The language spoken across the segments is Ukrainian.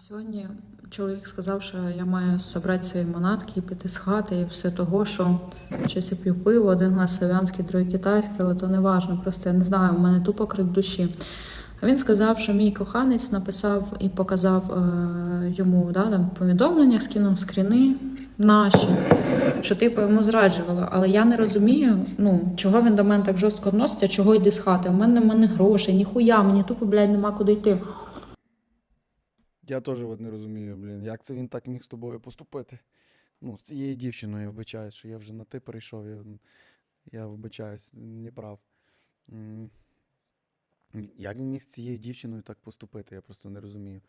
Сьогодні чоловік сказав, що я маю зібрати свої манатки і піти з хати, і все того, що щось я п'ю пиво, один глас славянський, другий китайський, але то не важно. Просто я не знаю, у мене тупо крик душі. А він сказав, що мій коханець написав і показав е, йому да, там, повідомлення, скинув скріни наші, що типу йому зраджувала. Але я не розумію, ну, чого він до мене так жорстко відноситься, чого йди з хати. У мене немає грошей, ніхуя, мені тупо, блядь, нема куди йти. Я теж от не розумію, блін, як це він так міг з тобою поступити? Ну, з цією дівчиною вибачаюсь, що я вже на ти перейшов, я, я вибачаюсь, не прав. Як він міг з цією дівчиною так поступити, я просто не розумію.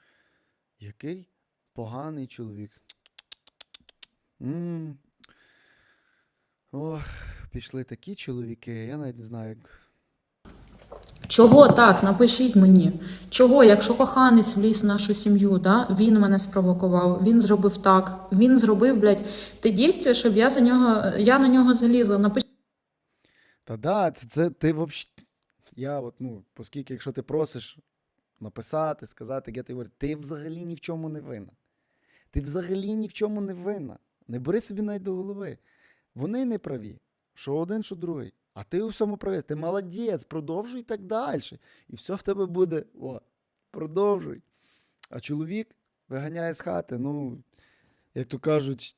Який поганий чоловік. Ох, пішли такі чоловіки, я навіть не знаю, як. Чого так? Напишіть мені. Чого, якщо коханець вліз в нашу сім'ю, да? він мене спровокував, він зробив так, він зробив, блядь, те дійство, щоб я за нього, я на нього залізла. Напишіть. Та да, це, це ти взагалі. Я от, ну, оскільки, якщо ти просиш написати, сказати, я тобі говорю, ти взагалі ні в чому не винна. Ти взагалі ні в чому не винна. Не бери собі навіть до голови. Вони не праві, що один, що другий. А ти у всьому правий. Ти молодець, продовжуй так далі. І все в тебе буде. О, продовжуй. А чоловік виганяє з хати. Ну, як то кажуть,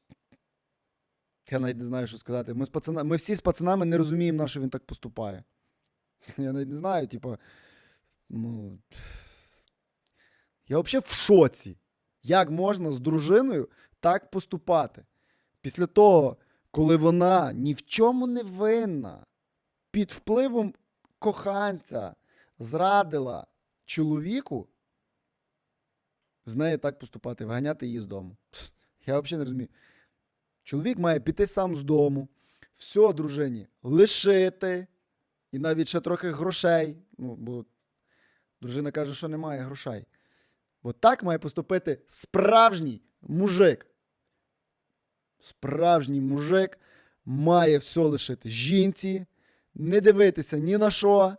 я навіть не знаю, що сказати. Ми, з пацана... Ми всі з пацанами не розуміємо, на що він так поступає. Я навіть не знаю, типу. Ну. Я взагалі в шоці. Як можна з дружиною так поступати? Після того, коли вона ні в чому не винна, під впливом коханця зрадила чоловіку, з нею так поступати, виганяти її з дому. Я взагалі не розумію. Чоловік має піти сам з дому, все дружині лишити, і навіть ще трохи грошей. Ну, бо дружина каже, що немає грошей. Бо так має поступити справжній мужик. Справжній мужик має все лишити жінці, не дивитися ні на що.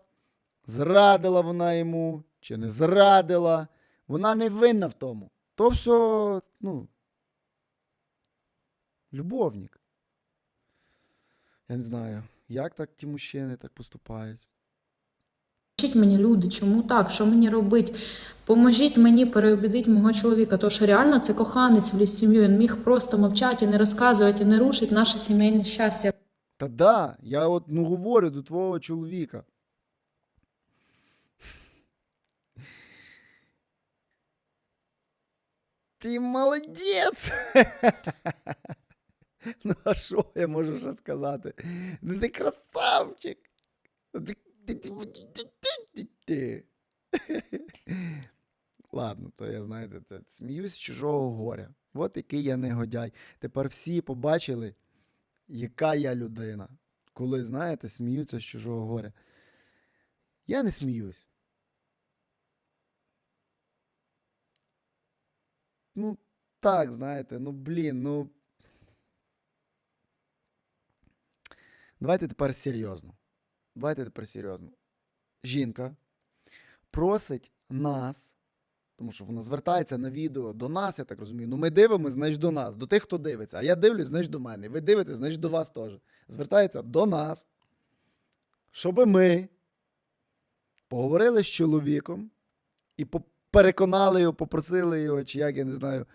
Зрадила вона йому чи не зрадила. Вона не винна в тому. То все, ну, любовник. Я не знаю, як так ті мужчини так поступають. Скажіть мені, люди, чому так? Що мені робити? Поможіть мені переубідити мого чоловіка, тому що реально це коханець в сім'ю. Він міг просто мовчати і не розказувати, і не рушить наше сімейне щастя. Та да, я от ну говорю до твого чоловіка. Ти молодець! Ну, а що я можу ще сказати? Ну ти красавчик! Ладно, то я знаєте, сміюсь чужого горя. От який я негодяй. Тепер всі побачили, яка я людина. Коли, знаєте, сміються з чужого горя. Я не сміюсь. Ну, так, знаєте, ну блін, ну. Давайте тепер серйозно. Давайте тепер серйозно. Жінка просить нас, тому що вона звертається на відео до нас, я так розумію. Ну, ми дивимося, значить до нас, до тих, хто дивиться. А я дивлюсь, значить до мене. Ви дивитесь, значить до вас теж. Звертається до нас, щоб ми поговорили з чоловіком і переконали його, попросили його, чи як я не знаю,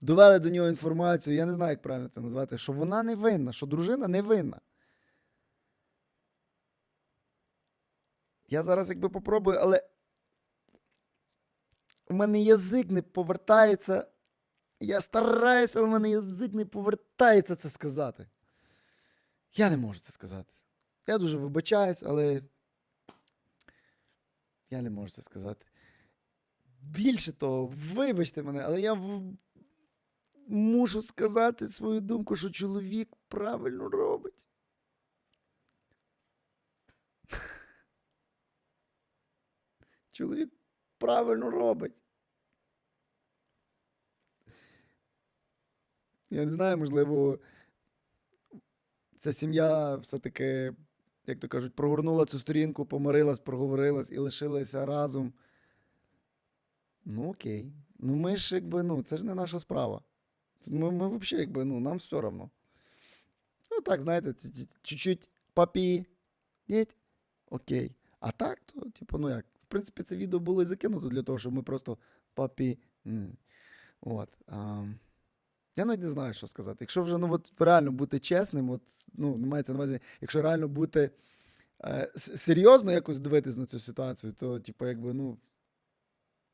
довели до нього інформацію, я не знаю, як правильно це назвати, що вона не винна, що дружина не винна. Я зараз якби попробую, але у мене язик не повертається. Я стараюся, але у мене язик не повертається це сказати. Я не можу це сказати. Я дуже вибачаюсь, але я не можу це сказати. Більше того, вибачте мене, але я в- мушу сказати свою думку, що чоловік правильно робить. Чоловік правильно робить. Я не знаю, можливо, ця сім'я все-таки, як то кажуть, прогорнула цю сторінку, помирилась, проговорилась і лишилася разом. Ну окей. Ну ми ж якби, ну, це ж не наша справа. Ми, ми взагалі, якби, ну, нам все одно. Ну так, знаєте, чуть-чуть папі. Ні? Окей. А так, то, типу, ну як, в принципі, це відео було і закинуто для того, щоб ми просто папі. От. А, я навіть не знаю, що сказати. Якщо вже ну, от, реально бути чесним, от, ну, мається на увазі, якщо реально бути е, серйозно якось дивитись на цю ситуацію, то, типу, якби, ну.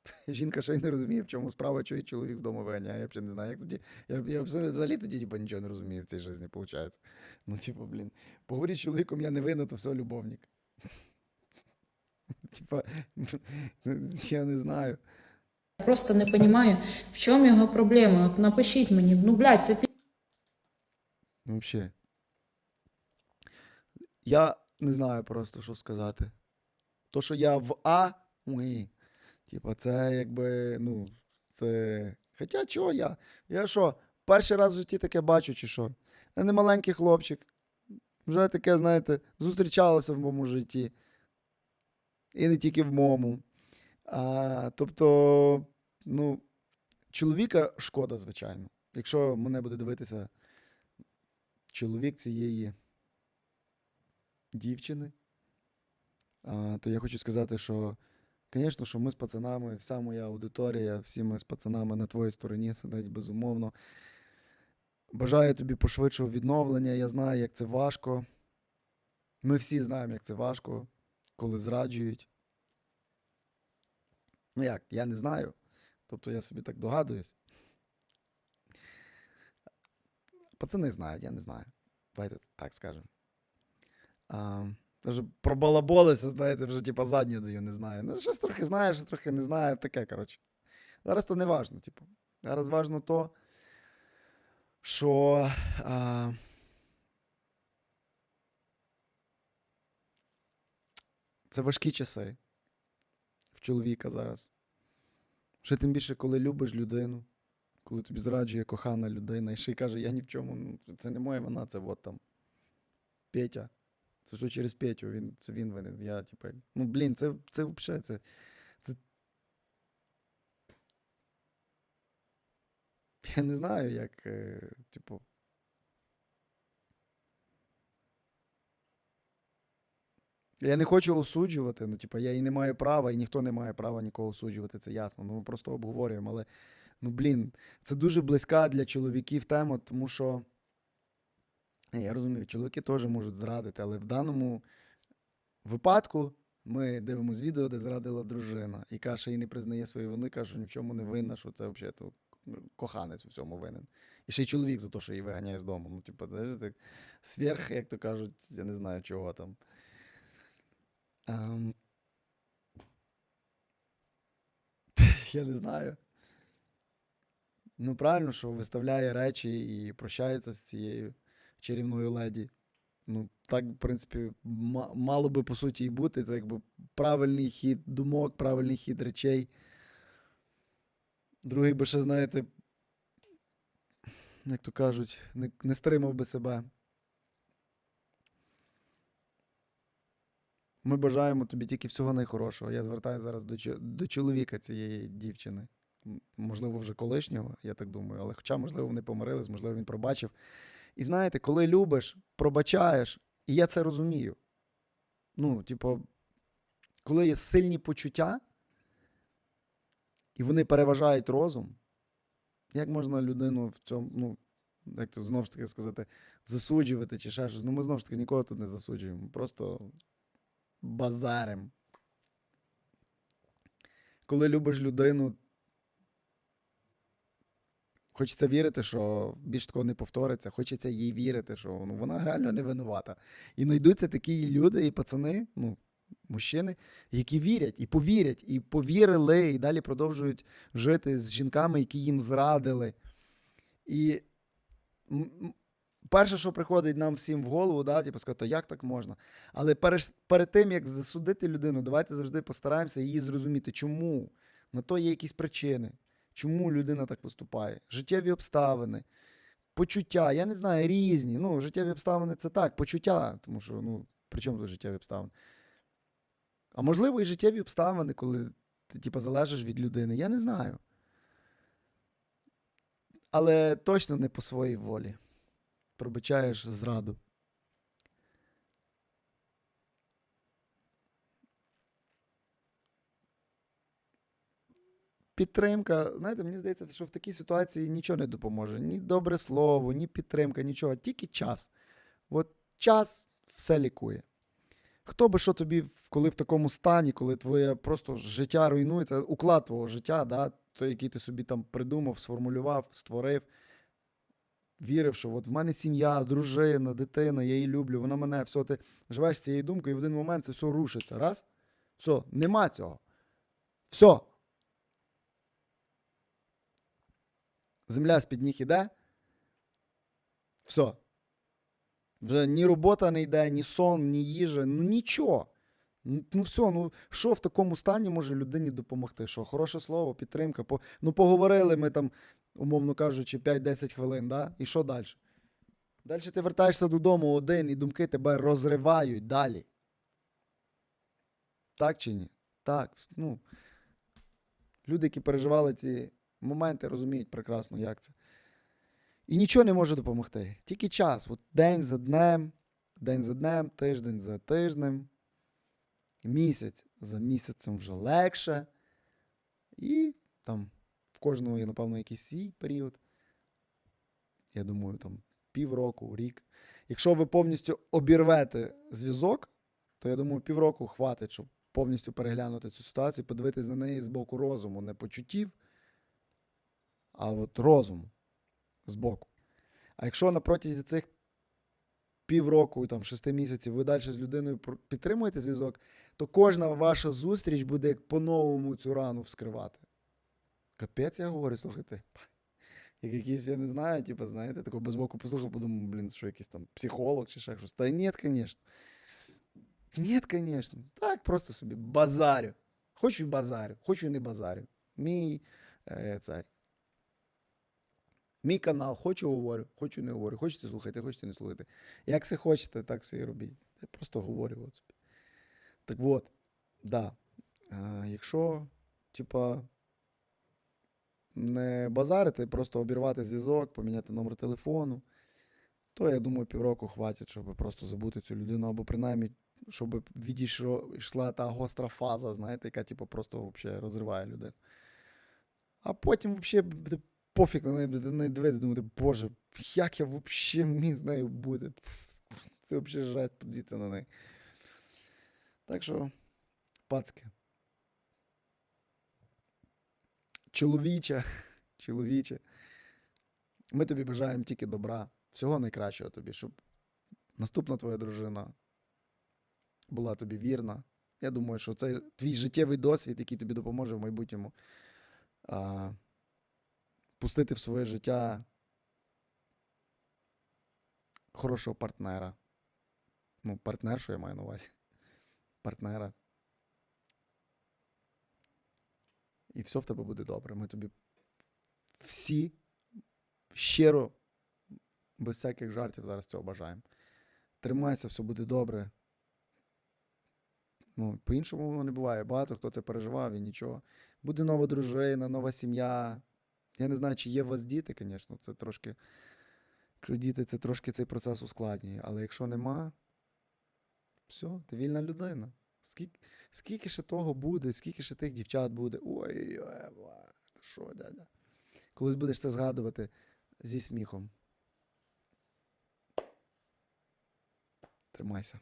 Жінка ще й не розуміє, в чому справа, її чоловік з дому виганяє. Я взагалі не знаю, як тоді. Я, я взагалі, тоді типу, нічого не розумію в цій житті, виходить. Ну, типу, блін, поговоріть з чоловіком, я не винна, то все любовник. Типа, я не знаю. Просто не розумію, в чому його проблема. От напишіть мені, ну блядь, це пі... Вообще. Я не знаю просто, що сказати. То, що я в А, ой, типа, це якби, ну, це. Хоча чого я? Я що, перший раз в житті таке бачу, чи що? Я не маленький хлопчик. Вже таке, знаєте, зустрічалося в моєму житті. І не тільки в моєму. А, тобто, ну, чоловіка шкода, звичайно. Якщо мене буде дивитися чоловік цієї дівчини, а, то я хочу сказати, що, звісно, що ми з пацанами, вся моя аудиторія, всі ми з пацанами на твоїй стороні сидять безумовно. Бажаю тобі пошвидшого відновлення. Я знаю, як це важко. Ми всі знаємо, як це важко, коли зраджують. Ну як, я не знаю. Тобто я собі так догадуюсь. Пацани знають, я не знаю. Давайте так скажемо. Вже пробалаболився, знаєте, вже типа задню даю, не знаю. Ну, щось трохи знаю, щось трохи не знаю, таке, коротше. Зараз то не важно, типу. Зараз важно то, що. А, це важкі часи чоловіка зараз. Ще тим більше, коли любиш людину, коли тобі зраджує кохана людина, і ще й каже, я ні в чому, ну, це не моя вина, це от там Петя. Це все через Петю, він, це він винен. Я, типу, ну блін, це, це взагалі, це, це. Я не знаю, як, е, типу. Я не хочу осуджувати, ну, типу, я і не маю права, і ніхто не має права нікого осуджувати, це ясно. Ну, ми просто обговорюємо, але, ну, блін, це дуже близька для чоловіків тема, тому що. Я розумію, чоловіки теж можуть зрадити, але в даному випадку ми дивимося відео, де зрадила дружина, і каже, їй не признає свої вини, каже, що ні в чому не винна, що це взагалі то коханець у всьому винен. І ще й чоловік за те, що її виганяє з дому. Ну, типу, знаєш, так, сверх, як то кажуть, я не знаю чого там. Ем... Я не знаю. Ну, правильно, що виставляє речі і прощається з цією чарівною леді. Ну, так, в принципі, ма- мало би по суті і бути. Це якби правильний хід думок, правильний хід речей. Другий би ще, знаєте, як то кажуть, не, не стримав би себе. Ми бажаємо тобі тільки всього найхорошого. Я звертаюся зараз до, до чоловіка цієї дівчини. Можливо, вже колишнього, я так думаю, але хоча, можливо, вони помирились, можливо, він пробачив. І знаєте, коли любиш, пробачаєш, і я це розумію. Ну, типу, коли є сильні почуття, і вони переважають розум, як можна людину в цьому, ну, як то знову ж таки сказати, засуджувати чи ще щось. Ну, ми знову ж таки нікого тут не засуджуємо. Просто базарим. Коли любиш людину, Хочеться вірити, що більш такого не повториться. Хочеться їй вірити, що ну, вона реально не винувата. І знайдуться такі люди і пацани, ну, мужчини, які вірять і повірять, і повірили, і далі продовжують жити з жінками, які їм зрадили. І перше, що приходить нам всім в голову, да, типу сказати, як так можна. Але перед, перед тим, як засудити людину, давайте завжди постараємося її зрозуміти, чому. На то є якісь причини. Чому людина так поступає? Життєві обставини, почуття, я не знаю, різні. Ну, життєві обставини це так, почуття, тому що, ну, при чому тут життєві обставини? А можливо, і життєві обставини, коли ти типу, залежиш від людини. Я не знаю. Але точно не по своїй волі. Пробачаєш зраду. Підтримка, знаєте, мені здається, що в такій ситуації нічого не допоможе. Ні добре слово, ні підтримка, нічого, тільки час. От час все лікує. Хто би що тобі, коли в такому стані, коли твоє просто життя руйнується, уклад твого життя, да, той, який ти собі там придумав, сформулював, створив, вірив, що от в мене сім'я, дружина, дитина, я її люблю, вона мене, все, ти живеш цією думкою, і в один момент це все рушиться. Раз, все, нема цього. Все. Земля з-під ніг іде. Все. Вже ні робота не йде, ні сон, ні їжа, ну нічого. Ну все, ну що в такому стані може людині допомогти? Що хороше слово, підтримка. По... Ну поговорили ми там, умовно кажучи, 5-10 хвилин, да? і що далі? Далі ти вертаєшся додому один, і думки тебе розривають далі. Так чи ні? Так. Ну, люди, які переживали ці моменти, розуміють прекрасно, як це. І нічого не може допомогти. Тільки час. От день за днем, день за днем, тиждень за тижнем, місяць за місяцем вже легше. І там в кожного є, напевно, якийсь свій період. Я думаю, там півроку, рік. Якщо ви повністю обірвете зв'язок, то я думаю, півроку хватить, щоб повністю переглянути цю ситуацію, подивитись на неї з боку розуму, не почуттів, а от розуму збоку. А якщо на протязі цих півроку, там, шести місяців ви далі з людиною підтримуєте зв'язок, то кожна ваша зустріч буде як по-новому цю рану вскривати. Капець, я говорю, слухайте. Як якийсь, я не знаю, типу, знаєте, такого без боку послухав, подумав, блін, що якийсь там психолог чи ще щось. Та ні, звісно. Ні, звісно. Так, просто собі базарю. Хочу і базарю, хочу і не базарю. Мій е, цей. Мій канал, хочу говорю, хочу не говорю. Хочете слухайте, хочете не слухайте. Як все хочете, так все і робіть. Я просто говорю. От собі. Так от, да. А, якщо, типа, не базарити, просто обірвати зв'язок, поміняти номер телефону, то я думаю, півроку хватить, щоб просто забути цю людину, або принаймні, щоб відійшла та гостра фаза, знаєте, яка типу, просто вообще розриває людину. А потім взагалі пофіг на неї дивитися, думати, боже, як я взагалі міг з нею бути. Це взагалі жесть подивіться на неї. Так що, пацки. Чоловіче, чоловіче. Ми тобі бажаємо тільки добра, всього найкращого тобі, щоб наступна твоя дружина була тобі вірна. Я думаю, що це твій життєвий досвід, який тобі допоможе в майбутньому а, пустити в своє життя хорошого партнера. Ну, партнершу я маю на увазі. Партнера. І все в тебе буде добре. Ми тобі всі щиро, без всяких жартів зараз цього бажаємо. Тримайся, все буде добре. Ну, по-іншому воно не буває. Багато хто це переживав і нічого. Буде нова дружина, нова сім'я. Я не знаю, чи є у вас діти, звісно, це трошки. Якщо діти, це трошки цей процес ускладнює. Але якщо нема, все, ти вільна людина. Скільки, скільки ще того буде, скільки ще тих дівчат буде. Ой-ой-ой, що, дядя? Колись будеш це згадувати зі сміхом. Тримайся.